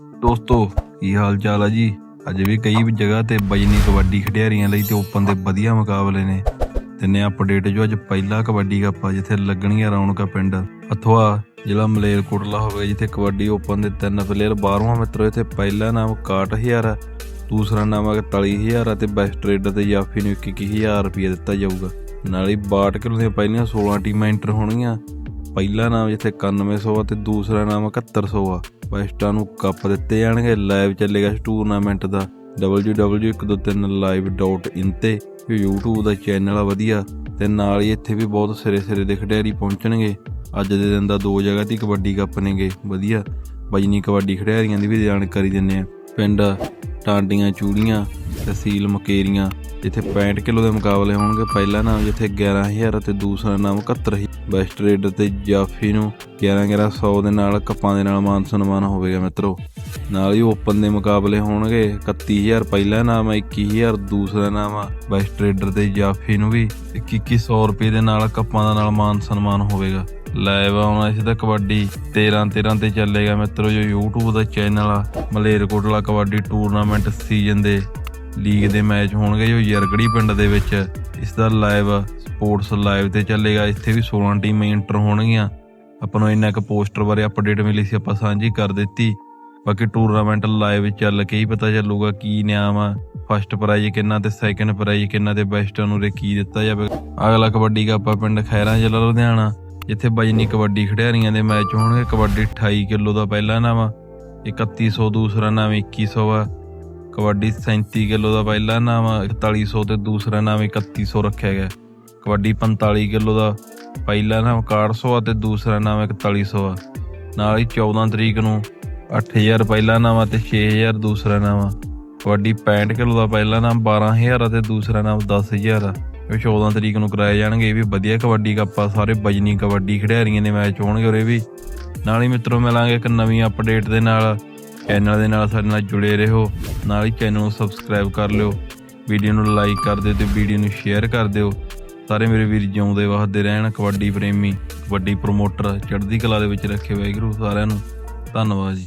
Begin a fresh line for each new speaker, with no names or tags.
ਦੋਸਤੋ, ਕੀ ਹਾਲ ਚਾਲ ਆ ਜੀ? ਅੱਜ ਵੀ ਕਈ ਜਗ੍ਹਾ ਤੇ ਬਜਨੀ ਕਬੱਡੀ ਖਿਡਾਰੀਆਂ ਲਈ ਤੇ ਓਪਨ ਦੇ ਵਧੀਆ ਮੁਕਾਬਲੇ ਨੇ। ਤਿੰਨੇ ਅਪਡੇਟ ਜੋ ਅੱਜ ਪਹਿਲਾ ਕਬੱਡੀ ਕੱਪ ਆ, ਜਿੱਥੇ ਲੱਗਣੀਆਂ ਰੌਣਕਾਂ ਪਿੰਡ ਅਥਵਾ ਜ਼ਿਲ੍ਹਾ ਮਲੇਰਕੋਟਲਾ ਹੋਵੇ ਜਿੱਥੇ ਕਬੱਡੀ ਓਪਨ ਦੇ ਤਿੰਨ ਪਲੇਅਰ 12ਵਾਂ ਮਿੱਤਰੋ, ਇੱਥੇ ਪਹਿਲਾ ਨਾਮ 61000 ਆ, ਦੂਸਰਾ ਨਾਮ 41000 ਆ ਤੇ ਬੈਸਟ ਰੇਡਰ ਤੇ ਜਾਫੀ ਨੂੰ 21000 ਰੁਪਏ ਦਿੱਤਾ ਜਾਊਗਾ। ਨਾਲ ਹੀ 62 ਕਿਲੋ ਦੀਆਂ ਪਹਿਲੀਆਂ 16 ਟੀਮਾਂ ਐਂਟਰ ਹੋਣਗੀਆਂ। ਪਹਿਲਾ ਨਾਮ ਜਿੱਥੇ 9100 ਆ ਤੇ ਦੂਸਰਾ ਨਾਮ 7100 ਆ। ਬੈਸਟਾਂ ਨੂੰ ਕੱਪ ਦਿੱਤੇ ਜਾਣਗੇ ਲਾਈਵ ਚੱਲੇਗਾ ਇਸ ਟੂਰਨਾਮੈਂਟ ਦਾ। www.123live.in ਤੇ ਇਹ YouTube ਦਾ ਚੈਨਲ ਆ ਵਧੀਆ। ਤੇ ਨਾਲ ਹੀ ਇੱਥੇ ਵੀ ਬਹੁਤ ਸਿਰੇ ਸਿਰੇ ਦੇ ਖਿਡਾਰੀ ਪਹੁੰਚਣਗੇ। ਅੱਜ ਦੇ ਦਿਨ ਦਾ ਦੋ ਜਗ੍ਹਾ ਤੇ ਕਬੱਡੀ ਕੱਪ ਨੇਗੇ, ਵਧੀਆ। ਬਜਨੀ ਕਬੱਡੀ ਖਿਡਾਰੀਆਂ ਦੀ ਵੀ ਜਾਣਕਾਰੀ ਦਿੰਨੇ ਆ। ਪਿੰਡ ਟਾਂਡੀਆਂ, ਚੂੜੀਆਂ ਤਹਿਸੀਲ ਮਕੇਰੀਆਂ। ਜਿੱਥੇ 65 ਕਿਲੋ ਦੇ ਮੁਕਾਬਲੇ ਹੋਣਗੇ, ਪਹਿਲਾ ਨਾਮ ਜਿੱਥੇ 11000 ਤੇ ਦੂਸਰਾ ਨਾਮ 71000 ਬੈਸਟ ਰੇਡਰ ਤੇ ਜਾਫੀ ਨੂੰ 11 1100 ਦੇ ਨਾਲ ਕੱਪਾਂ ਦੇ ਨਾਲ ਮਾਨ ਸਨਮਾਨ ਹੋਵੇਗਾ ਮਿੱਤਰੋ। ਨਾਲ ਹੀ ਓਪਨ ਦੇ ਮੁਕਾਬਲੇ ਹੋਣਗੇ 31000 ਪਹਿਲਾ ਨਾਮ 21000 ਦੂਸਰਾ ਨਾਮ ਆ। ਬੈਸਟ ਰੇਡਰ ਤੇ ਜਾਫੀ ਨੂੰ ਵੀ 2100 ਰੁਪਏ ਦੇ ਨਾਲ ਕੱਪਾਂ ਦਾ ਨਾਲ ਮਾਨ ਸਨਮਾਨ ਹੋਵੇਗਾ। ਲਾਈਵ ਆਉਣਾ ਇਸ ਦਾ ਕਬੱਡੀ 13 13 ਤੇ ਚੱਲੇਗਾ ਮਿੱਤਰੋ, ਜੋ YouTube ਦਾ ਚੈਨਲ ਆ, ਮਲੇਰਕੋਟਲਾ ਕਬੱਡੀ ਟੂਰਨਾਮੈਂਟ ਸੀਜ਼ਨ ਦੇ। ਲੀਗ ਦੇ ਮੈਚ ਹੋਣਗੇ ਜੋ ਯਰਗੜੀ ਪਿੰਡ ਦੇ ਵਿੱਚ। ਇਸ ਦਾ ਲਾਈਵ ਸਪੋਰਟਸ ਲਾਈਵ ਤੇ ਚੱਲੇਗਾ। ਇੱਥੇ ਵੀ 16 ਟੀਮਾਂ ਇੰਟਰ ਹੋਣਗੀਆਂ। ਆਪਾਂ ਨੂੰ ਇੰਨਾ ਕੁ ਪੋਸਟਰ ਬਾਰੇ ਅਪਡੇਟ ਮਿਲੀ ਸੀ, ਆਪਾਂ ਸਾਂਝੀ ਕਰ ਦਿੱਤੀ। ਬਾਕੀ ਟੂਰਨਾਮੈਂਟ ਲਾਈਵ ਚੱਲ ਕੇ ਹੀ ਪਤਾ ਚੱਲੂਗਾ ਕੀ ਨਿਯਮ ਆ। ਫਸਟ ਪ੍ਰਾਈਜ਼ ਕਿੰਨਾ ਤੇ ਸੈਕੰਡ ਪ੍ਰਾਈਜ਼ ਕਿੰਨਾ ਤੇ ਬੈਸਟਾਂ ਨੂੰ ਰੇ ਕੀ ਦਿੱਤਾ ਜਾਵੇ। ਅਗਲਾ ਕਬੱਡੀ ਕੱਪ ਆ ਪਿੰਡ ਖੈਰਾਂ ਜ਼ਿਲ੍ਹਾ ਲੁਧਿਆਣਾ। ਜਿੱਥੇ ਬਜਨੀ ਕਬੱਡੀ ਖਿਡਾਰੀਆਂ ਦੇ ਮੈਚ ਹੋਣਗੇ। ਕਬੱਡੀ 28 ਕਿਲੋ ਦਾ ਪਹਿਲਾ ਨਾਮ ਆ। 3100 ਦੂਸਰਾ ਨਾਮ 2100 ਆ। ਕਬੱਡੀ 37 ਕਿਲੋ ਦਾ ਪਹਿਲਾ ਨਾਮ ਆ 4100 ਤੇ ਦੂਸਰਾ ਨਾਮ 3100 ਰੱਖਿਆ ਗਿਆ। ਕਬੱਡੀ 45 ਕਿਲੋ ਦਾ ਪਹਿਲਾ ਨਾਮ 6100 ਆ ਤੇ ਦੂਸਰਾ ਨਾਮ 4100 ਆ। ਨਾਲ ਹੀ 14 ਤਰੀਕ ਨੂੰ 8000 ਪਹਿਲਾ ਨਾਮ ਆ ਤੇ 6000 ਦੂਸਰਾ ਨਾਮ ਆ। ਕਬੱਡੀ 65 ਕਿਲੋ ਦਾ ਪਹਿਲਾ ਨਾਮ 12000 ਆ ਤੇ ਦੂਸਰਾ ਨਾਮ 10000 ਆ। ਇਹ 14 ਤਰੀਕ ਨੂੰ ਕਰਾਏ ਜਾਣਗੇ, ਇਹ ਵੀ ਵਧੀਆ ਕਬੱਡੀ ਕੱਪ ਆ, ਸਾਰੇ ਬਜਨੀ ਕਬੱਡੀ ਖਿਡਾਰੀਆਂ ਦੇ ਮੈਚ ਹੋਣਗੇ ਉਰੇ ਵੀ। ਨਾਲ ਹੀ ਮਿੱਤਰੋ ਮਿਲਾਂਗੇ ਇੱਕ ਨਵੀਂ ਅਪਡੇਟ ਦੇ ਨਾਲ। ਚੈਨਲ ਦੇ ਨਾਲ ਸਾਡੇ ਨਾਲ ਜੁੜੇ ਰਹੋ, ਨਾਲ ਹੀ ਚੈਨਲ ਨੂੰ ਸਬਸਕ੍ਰਾਈਬ ਕਰ ਲਿਓ ਵੀਡੀਓ ਨੂੰ ਲਾਈਕ ਕਰ ਦਿਓ ਤੇ ਵੀਡੀਓ ਨੂੰ ਸ਼ੇਅਰ ਕਰ ਦਿਓ। ਸਾਰੇ ਮੇਰੇ ਵੀਰ ਜਿਉਂਦੇ ਵਸਦੇ ਰਹਿਣ, ਕਬੱਡੀ ਪ੍ਰੇਮੀ, ਕਬੱਡੀ ਪ੍ਰਮੋਟਰ ਚੜ੍ਹਦੀ ਕਲਾ ਦੇ ਵਿੱਚ ਰੱਖੇ ਵਾਹਿਗੁਰੂ ਸਾਰਿਆਂ ਨੂੰ, ਧੰਨਵਾਦ ਜੀ।